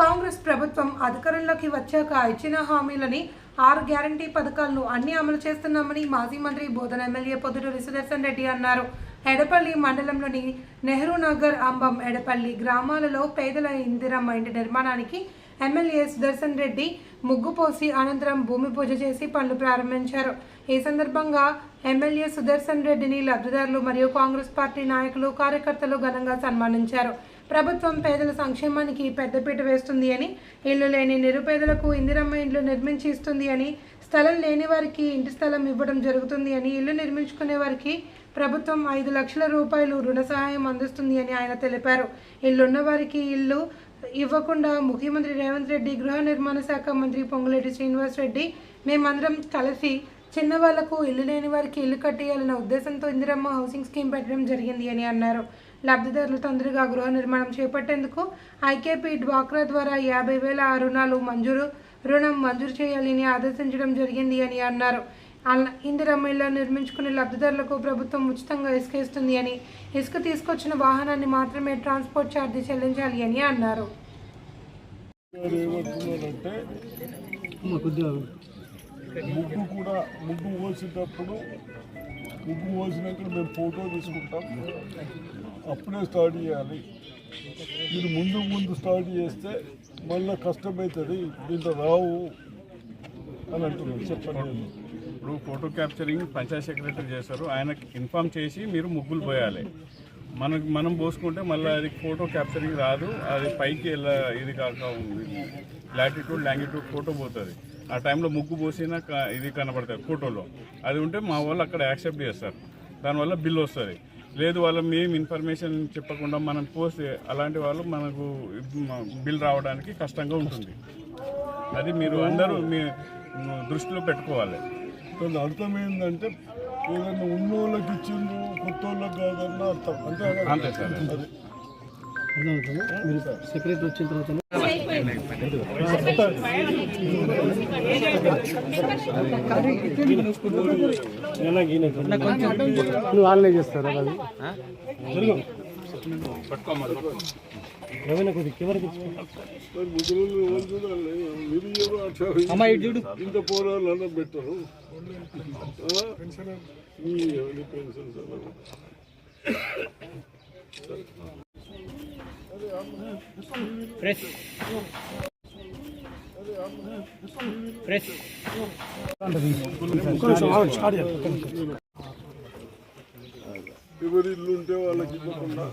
కాంగ్రెస్ ప్రభుత్వం అధికారంలోకి వచ్చాక ఇచ్చిన హామీలని ఆరు గ్యారంటీ పథకాలను అన్ని అమలు చేస్తున్నామని మాజీ మంత్రి బోధన ఎమ్మెల్యే పొద్దుటూరి సుదర్శన్ రెడ్డి అన్నారు. ఎడపల్లి మండలంలోని నెహ్రూ నగర్ అంబం ఎడపల్లి గ్రామాలలో పేదల ఇందిరమ్మ ఇంటి నిర్మాణానికి ఎమ్మెల్యే సుదర్శన్ రెడ్డి ముగ్గు పోసి అనంతరం భూమి పూజ చేసి పనులు ప్రారంభించారు. ఈ సందర్భంగా ఎమ్మెల్యే సుదర్శన్ రెడ్డిని లబ్ధిదారులు మరియు కాంగ్రెస్ పార్టీ నాయకులు కార్యకర్తలు ఘనంగా సన్మానించారు. ప్రభుత్వం పేదల సంక్షేమానికి పెద్దపీట వేస్తుంది అని ఇల్లు లేని నిరుపేదలకు ఇందిరమ్మ ఇండ్లు నిర్మించి ఇస్తుంది అని స్థలం లేని వారికి ఇంటి స్థలం ఇవ్వడం జరుగుతుంది అని ఇల్లు నిర్మించుకునే వారికి ప్రభుత్వం ఐదు లక్షల రూపాయలు రుణ సహాయం అందిస్తుంది అని ఆయన తెలిపారు. ఇల్లున్న వారికి ఇల్లు ఇవ్వకుండా ముఖ్యమంత్రి రేవంత్ రెడ్డి గృహ నిర్మాణ శాఖ మంత్రి పొంగులేటి శ్రీనివాస్ రెడ్డి మేమందరం కలిసి చిన్న వాళ్ళకు ఇల్లు లేని వారికి ఇల్లు కట్టేయాలన్న ఉద్దేశంతో ఇందిరమ్మ హౌసింగ్ స్కీమ్ పెట్టడం జరిగింది అని అన్నారు. లబ్ధిదారులు తొందరగా గృహ నిర్మాణం చేపట్టేందుకు ఐకేపీ డ్వాక్రా ద్వారా యాభై వేల రుణాలు మంజూరు రుణం మంజూరు చేయాలని ఆదేశించడం జరిగింది అని అన్నారు. అల- ఇందిరమ్మ ఇళ్ళ నిర్మించుకునే లబ్ధిదారులకు ప్రభుత్వం ఉచితంగా ఇసుక ఇస్తుంది అని ఇసుక తీసుకొచ్చిన వాహనాన్ని మాత్రమే ట్రాన్స్పోర్ట్ ఛార్జీ చెల్లించాలి అని అన్నారు. ముగ్గు కూడా ముగ్గు పోసేటప్పుడు ముగ్గు పోసినాక మేము ఫోటో తీసుకుంటాం. అప్పుడే స్టార్ట్ చేయాలి. మీరు ముందు ముందు స్టార్ట్ చేస్తే మళ్ళీ కష్టమవుతుంది దీంట్లో రావు అని అంటున్నారు. చెప్పండి. ఇప్పుడు ఫోటో క్యాప్చరింగ్ పంచాయత్ సెక్రటరీ చేస్తారు ఆయనకి ఇన్ఫామ్ చేసి మీరు ముగ్గులు పోయాలి. మనకు మనం పోసుకుంటే మళ్ళీ అది ఫోటో క్యాప్చరింగ్ రాదు. అది పైకి వెళ్ళ ఇది కాక లాటిట్యూడ్ లాంగిట్యూడ్ ఫోటో పోతుంది. ఆ టైంలో ముగ్గు పోసినా ఇది కనబడుతుంది ఫోటోలో అది ఉంటే మా వాళ్ళు అక్కడ యాక్సెప్ట్ చేస్తారు దానివల్ల బిల్ వస్తుంది లేదు వాళ్ళ మేము ఇన్ఫర్మేషన్ చెప్పకుండా మనం పోస్తే అలాంటి వాళ్ళు మనకు బిల్ రావడానికి కష్టంగా ఉంటుంది అది మీరు అందరూ మీ దృష్టిలో పెట్టుకోవాలి అర్థం ఏంటంటే ఏదైనా ఉన్నోళ్ళకి ఇచ్చిండ్రు కొత్త వాళ్ళకి కాదన్న అర్థం అంతే? అంతే సార్ సెక్రటరీ వచ్చిన తర్వాత నువ్వు వాళ్ళనే చేస్తారా అది రవీణ కొద్ది కెమెరా మరి ముగ్గురు ఎవరు చూడాలి మీరు ఎవరు అట్లా ఇంత అన్న పెట్టరు? మీ ప్రెస్. ఎవరి ఇల్లు ఉంటే వాళ్ళకి ఇవ్వకుండా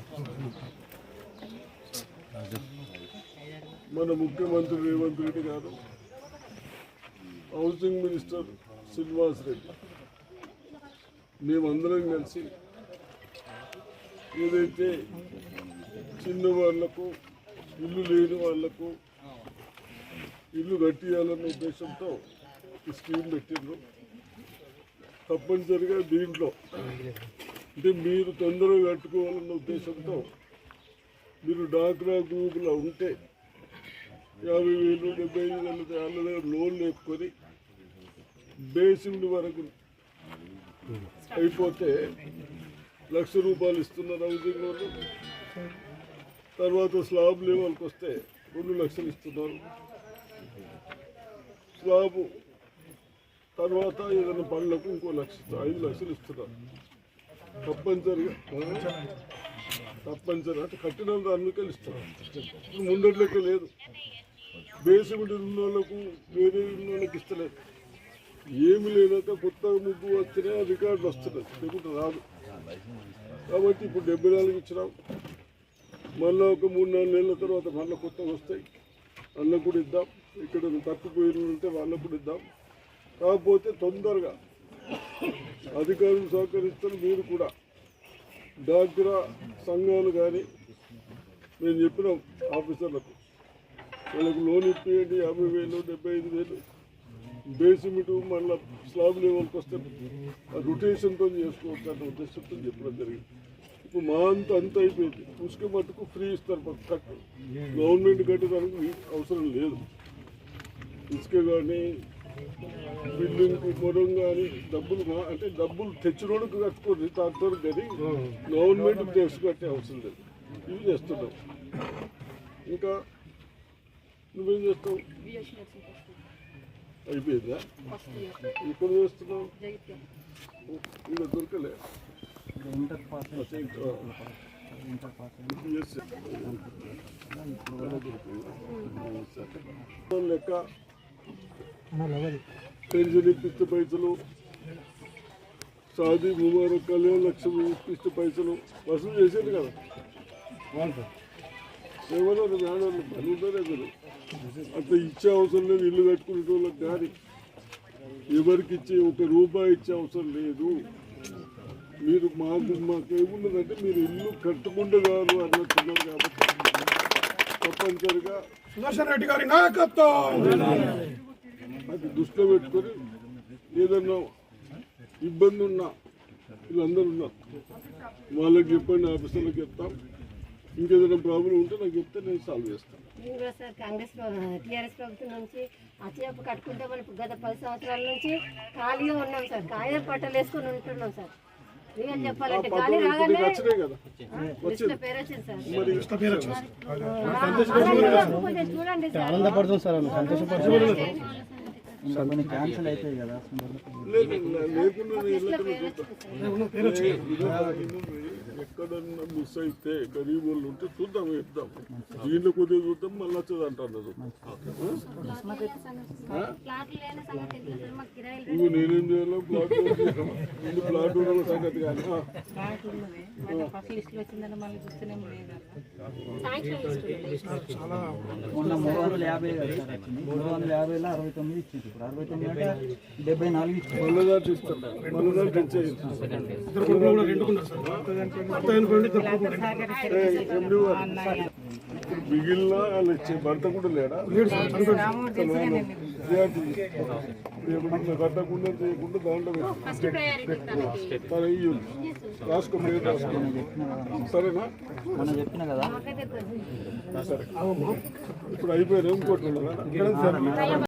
మన ముఖ్యమంత్రి రేవంత్ రెడ్డి గారు హౌసింగ్ మినిస్టర్ శ్రీనివాస్ రెడ్డి మేమందరం కలిసి ఏదైతే చిన్న వాళ్ళకు ఇల్లు లేని వాళ్ళకు ఇల్లు కట్టియాలన్న ఉద్దేశంతో ఈ స్కీమ్ పెట్టిండ్రు. తప్పనిసరిగా దీంట్లో అంటే మీరు తొందరగా కట్టుకోవాలన్న ఉద్దేశంతో మీరు డాక్రా గ్రూపులో ఉంటే యాభై వేలు డెబ్బై ఐదు వేల వాళ్ళ దగ్గర లోన్ లేపుకొని వరకు అయిపోతే లక్ష రూపాయలు ఇస్తున్నారు హౌసింగ్ లోన్. తర్వాత స్లాబ్ లెవెల్కి వస్తే రెండు లక్షలు ఇస్తున్నారు. స్లాబ్ తర్వాత ఏదైనా పనులకు ఇంకో లక్ష ఐదు లక్షలు ఇస్తున్నారు. తప్పనిసరిగా తప్పనిసరి అంటే కట్టిన అందుకే ఇస్తున్నారు ఇప్పుడు లేదు. బేసిమెంట్ ఉన్న వాళ్ళకు వేరే ఉన్న వాళ్ళకి ఇస్తలేదు. ఏమి లేనాక కొత్తగా ముగ్గు వచ్చినా రికార్డులు వస్తున్నాయి లేకుంటే రాదు. కాబట్టి ఇప్పుడు డెబ్బై నాలుగు ఇచ్చినాం. మళ్ళీ ఒక మూడు నాలుగు నెలల తర్వాత మళ్ళీ కొత్తగా వస్తాయి. వాళ్ళకు కూడా ఇద్దాం. ఇక్కడ తప్పిపోయిన ఉంటే వాళ్ళకు కూడా ఇద్దాం. కాకపోతే తొందరగా అధికారులు సహకరిస్తారు మీరు కూడా. డాక్రా సంఘాలు కానీ నేను చెప్పిన ఆఫీసర్లకు వాళ్ళకు లోన్ ఇప్పియండి యాభై వేలు డెబ్బై ఐదు వేలు. బేసిమెంట్ మళ్ళీ స్లాబ్ లెవెల్కి వస్తే ఆ రొటేషన్తో చేసుకోవచ్చు అన్న ఉద్దేశంతో చెప్పడం జరిగింది. ఇప్పుడు మా అంత అంత అయిపోయింది. పుష్క మట్టుకు ఫ్రీ ఇస్తారు కట్టు. గవర్నమెంట్ కట్టడానికి అవసరం లేదు. ఇసుక కానీ బిల్డింగ్ మొరం కానీ డబ్బులు మా- అంటే డబ్బులు తెచ్చినోడుకు కట్టుకోండి దాంతో కానీ గవర్నమెంట్ తెచ్చి కట్టే అవసరం లేదు. ఇవి చేస్తున్నాం. ఇంకా నువ్వేం చేస్తావు? అయిపోయిందా? ఇప్పుడు చేస్తున్నావు? ఇక్కడ దొరకలే. లెక్క పెన్షన్ ఇప్పిస్తే పైసలు షాదీ ముబారక్ కళ్యాణ లక్ష్మి ఇప్పిస్తే పైసలు వసూలు చేసేది కదా ఏమన్నా మేడం పని ఉంటారు మీరు ఇచ్చే అవసరం లేదు ఇల్లు కట్టుకునే వాళ్ళకి కానీ ఎవరికి ఇచ్చే ఒక రూపాయి ఇచ్చే అవసరం లేదు. మీరు మాకు మాకేమున్నదంటే మీరు ఇల్లు కట్టుకుంటే కాదు అన్నట్టున్నారు కాబట్టి తప్పనిసరిగా సుదర్శన్ రెడ్డి గారి నాయకత్వం. అది దృష్టిలో పెట్టుకొని ఏదన్నా ఇబ్బంది ఉన్నా వీళ్ళందరూ ఉన్నారు వాళ్ళకి చెప్పండి ఆఫీసర్లకు చెప్తాం. ఇంకేదైనా ప్రాబ్లం ఉంటే నాకు చెప్తే నేను సాల్వ్ చేస్తాను. నేను కూడా సార్ కాంగ్రెస్ టీఆర్ఎస్ ప్రభుత్వం నుంచి అచ్చేపు కట్టుకుంటే మనం గత పది సంవత్సరాల నుంచి ఖాళీగా ఉన్నాం సార్. కాయ పట్టలు వేసుకొని ఉంటున్నాం సార్. ఆనందపడుతుంది సార్. సంతోషపడుతుంది క్యాన్సిల్ అవుతాయి కదా. ఎక్కడన్నా మిస్ అయితే గరీబ్ వాళ్ళు ఉంటే చూద్దాం ఇద్దాం దీంట్లో కొద్దిగా చూద్దాం మళ్ళీ వచ్చేది అంటున్నారు ఇవి నేనేం చేయాలో ప్లాట్ ముందు ప్లాట్ ఉన్న సంగతి కానీ ఆ, మొన్న మూడు వందల యాభై మూడు వందల యాభైలో అరవై తొమ్మిది ఇచ్చింది ఇప్పుడు అరవై డెబ్బై నాలుగు భర్త మిగిలిన వాళ్ళు ఇచ్చే భర్త కూడా లేడా విద్యార్థి. కట్టకుండా చేయకుండా దాంట్లో రాసుకోండి సరే. సరేనా మనం చెప్పిన కదా సరే ఇప్పుడు అయిపోయారు ఇంకోటి